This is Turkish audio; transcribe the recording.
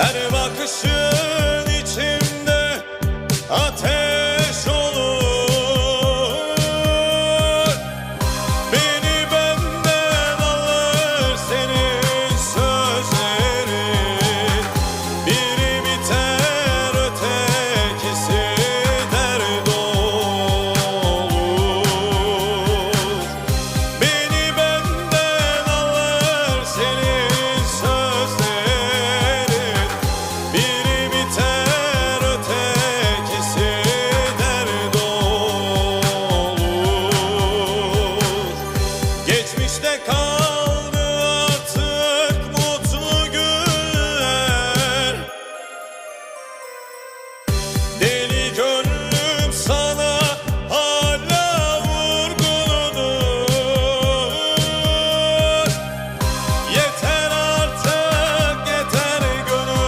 Her bakışın içimde ateş geçmişte kal.